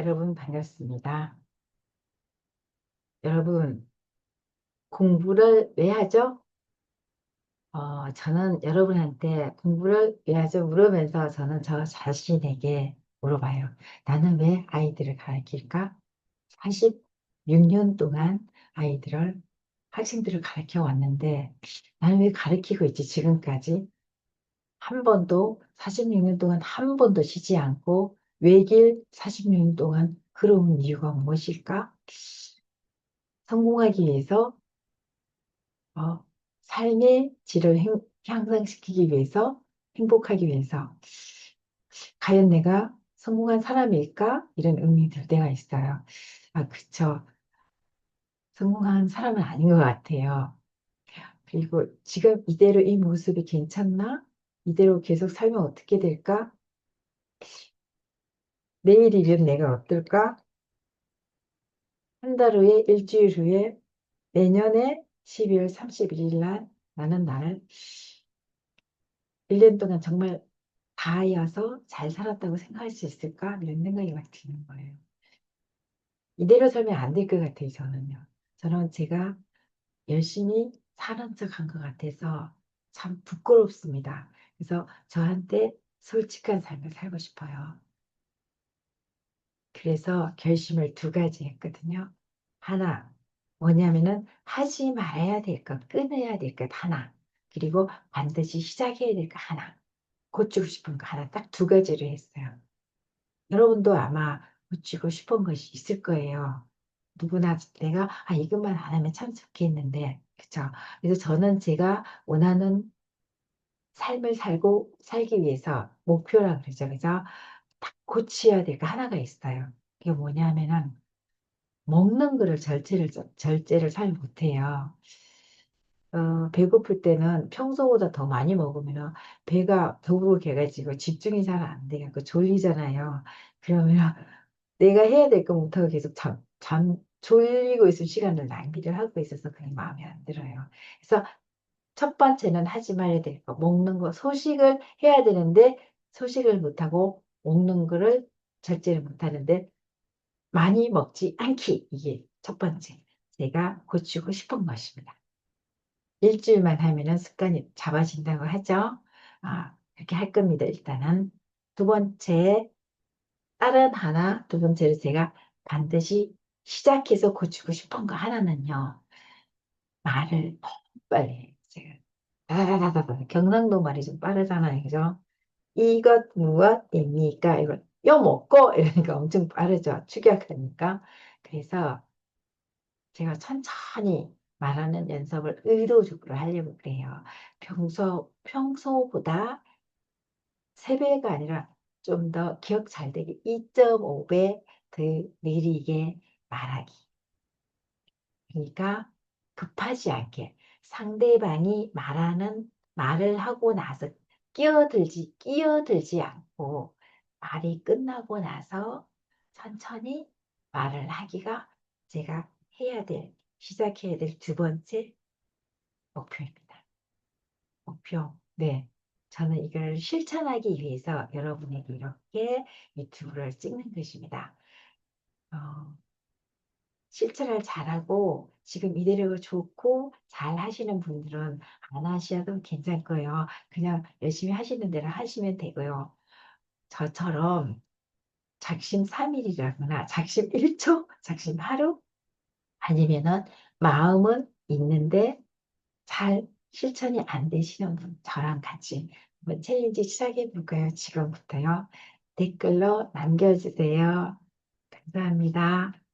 여러분 반갑습니다. 여러분 공부를 왜 하죠? 어, 저는 여러분한테 공부를 왜 하죠? 물으면서 저는 저 자신에게 물어봐요. 나는 왜 아이들을 가르칠까? 46년 동안 아이들을 학생들을 가르쳐 왔는데 나는 왜 가르치고 있지 지금까지? 한 번도 46년 동안 한 번도 쉬지 않고 외길 46년 동안 걸어온 이유가 무엇일까? 성공하기 위해서 어, 삶의 질을 행- 향상시키기 위해서 행복하기 위해서 과연 내가 성공한 사람일까? 이런 의문이 들 때가 있어요. 아, 그쵸. 성공한 사람은 아닌 것 같아요. 그리고 지금 이대로 이 모습이 괜찮나? 이대로 계속 살면 어떻게 될까? 내일이면 내가 어떨까? 한 달 후에, 일주일 후에, 내년에 12월 31일 날 나는 나를 1년 동안 정말 다하여서 잘 살았다고 생각할 수 있을까? 이런 생각이 막 드는 거예요. 이대로 살면 안 될 것 같아요, 저는요. 저는 제가 열심히 사는 척 한 것 같아서 참 부끄럽습니다. 그래서 저한테 솔직한 삶을 살고 싶어요. 그래서 결심을 두 가지 했거든요. 하나, 뭐냐면은 하지 말아야 될 것, 끊어야 될 것 하나, 그리고 반드시 시작해야 될 것 하나, 고치고 싶은 거 하나, 딱 두 가지를 했어요. 여러분도 아마 고치고 싶은 것이 있을 거예요. 누구나 내가 아 이것만 안 하면 참 좋겠는데, 그쵸? 그래서 저는 제가 원하는 삶을 살고 살기 위해서 목표라 그러죠, 그죠? 딱 고쳐야 될거 하나가 있어요. 그게 뭐냐면은 먹는 거를 절제를 절제를 잘 못해요. 어, 배고플 때는 평소보다 더 많이 먹으면 배가 더부룩해가지고 집중이 잘 안 돼갖고 졸리잖아요. 그러면 내가 해야 될 거 못하고 계속 잠, 잠, 졸리고 있을 시간을 낭비를 하고 있어서 그게 마음에 안 들어요. 그래서 첫 번째는 하지 말아야 될 거, 먹는 거, 소식을 해야 되는데 소식을 못하고 먹는 거를 절제를 못하는데 많이 먹지 않기. 이게 첫 번째. 제가 고치고 싶은 것입니다. 일주일만 하면은 습관이 잡아진다고 하죠. 아, 그렇게 할 겁니다. 일단은. 두 번째, 다른 하나, 두 번째로 제가 반드시 시작해서 고치고 싶은 거 하나는요. 말을 너무 빨리. 제가. 다다다다다. 경상도 말이 좀 빠르잖아요. 그죠? 이것 무엇입니까? 이걸 요 먹고 이러니까 엄청 빠르죠. 축약하니까. 그래서 제가 천천히 말하는 연습을 의도적으로 하려고 그래요. 평소, 평소보다 3배가 아니라 좀 더 기억 잘 되게 2.5배 더 느리게 말하기. 그러니까 급하지 않게 상대방이 말하는 말을 하고 나서 끼어들지, 끼어들지 않고 말이 끝나고 나서 천천히 말을 하기가 제가 해야 될, 시작해야 될 두 번째 목표입니다. 목표. 네. 저는 이걸 실천하기 위해서 여러분에게 이렇게 유튜브를 찍는 것입니다. 어, 실천을 잘하고 지금 이대로 좋고 잘 하시는 분들은 안 하셔도 괜찮고요. 그냥 열심히 하시는 대로 하시면 되고요. 저처럼 작심 3일이라거나 작심 1초, 작심 하루 아니면은 마음은 있는데 잘 실천이 안 되시는 분 저랑 같이 한번 챌린지 시작해 볼까요? 지금부터요. 댓글로 남겨주세요. 감사합니다.